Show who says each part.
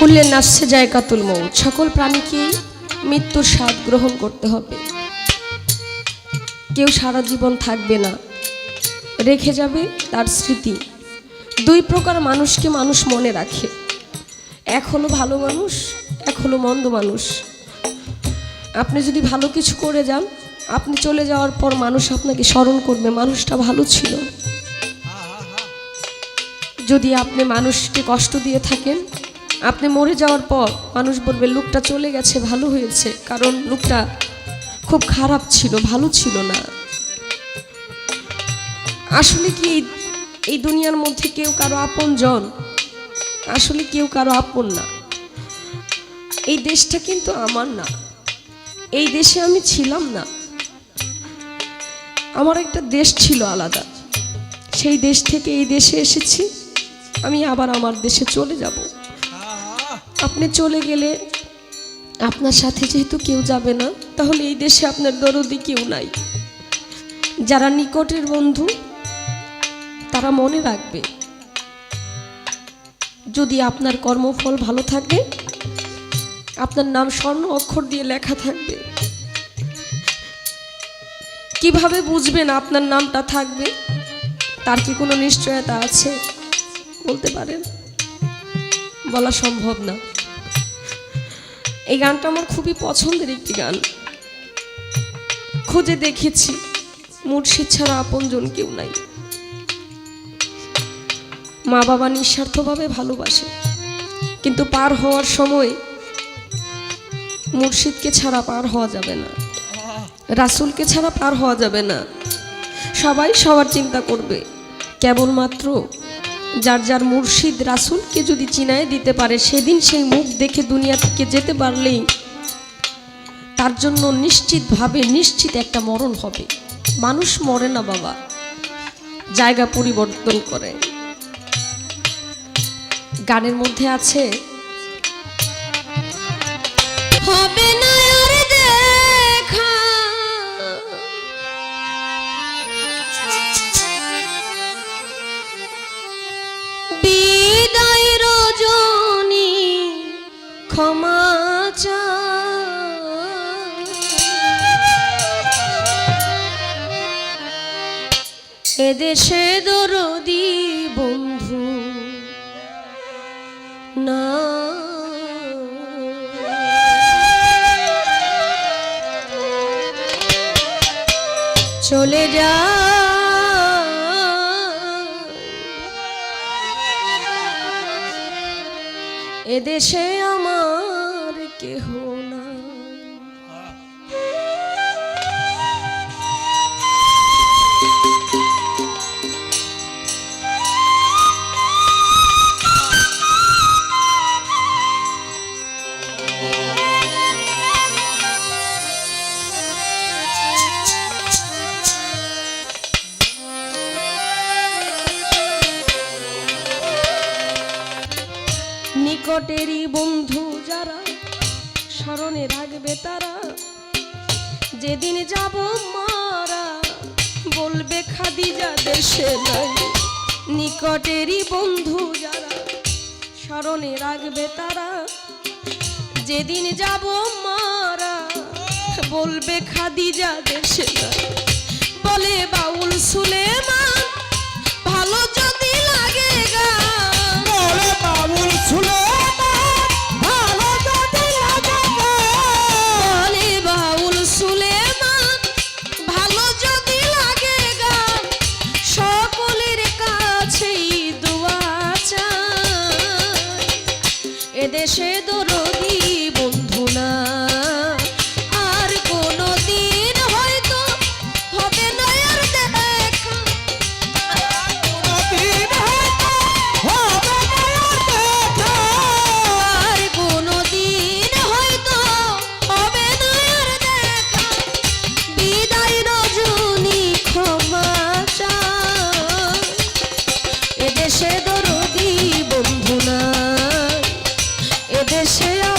Speaker 1: করলেন নাচছে যায় কাতুল মৌত। সকল প্রাণীকে মৃত্যুর স্বাদ গ্রহণ করতে হবে। কেউ সারা জীবন থাকবে না। রেখে যাবে তার স্মৃতি। দুই প্রকার মানুষকে মানুষ মনে রাখে। এক হলো ভালো মানুষ, এক হলো মন্দ মানুষ। আপনি যদি ভালো কিছু করে যান, আপনি চলে যাওয়ার পর মানুষ আপনাকে স্মরণ করবে, মানুষটা ভালো ছিল। যদি আপনি মানুষকে কষ্ট দিয়ে থাকেন আপনি মরে যাওয়ার পর মানুষ বলবে, লোকটা চলে গেছে, ভালো হয়েছে। কারণ লোকটা খুব খারাপ ছিল, ভালো ছিল না। আসলে কি এই দুনিয়ার মধ্যে কেউ কারও আপন জন? আসলে কেউ কারও আপন না। এই দেশটা কিন্তু আমার না। এই দেশে আমি ছিলাম না। আমার একটা দেশ ছিল আলাদা। সেই দেশ থেকে এই দেশে এসেছি। আমি আবার আমার দেশে চলে যাব। আপনি চলে গেলে আপনার সাথে যেহেতু কেউ যাবে না, তাহলে এই দেশে আপনার দরদি কেউ নাই। যারা নিকটের বন্ধু, তারা মনে রাখবে, যদি আপনার কর্মফল ভালো থাকে, আপনার নাম স্বর্ণ অক্ষর দিয়ে লেখা থাকবে। কীভাবে বুঝবেন আপনার নামটা থাকবে? তার কি কোনো নিশ্চয়তা আছে? বলতে পারেন। বলা সম্ভব না। এই গানটা আমার খুবই পছন্দের একটি গান। খুঁজে দেখেছি, মুর্শিদ ছাড়া আপনজন কেউ নাই। মা বাবা নিঃস্বার্থভাবে ভালোবাসে, কিন্তু পার হওয়ার সময় মুর্শিদকে ছাড়া পার হওয়া যাবে না। রাসুলকে ছাড়া পার হওয়া যাবে না। সবাই সবার চিন্তা করবে, কেবলমাত্র যার যার মুর্শিদ রাসুলকে যদি চিনায় দিতে পারে, সেদিন সেই মুখ দেখে দুনিয়া থেকে যেতে পারলেই তার জন্য নিশ্চিতভাবে নিশ্চিত একটা মরণ হবে। মানুষ মরে না বাবা, জায়গা পরিবর্তন করে। গানের মধ্যে আছে এদেশে দরদি বন্ধু না। চলে যা। এদেশে আমার কেহ নিকটেরই বন্ধু যারা স্মরণে রাখবে তারা, যেদিন যাব মারা, বলবে খাদিজা দেশে নাই। নিকটেরই বন্ধু যারা স্মরণে রাখবে তারা, যেদিন যাব মারা, বলবে খাদিজা দেশে নাই। বলে বাউল সুলেমান এদেশে এদেশে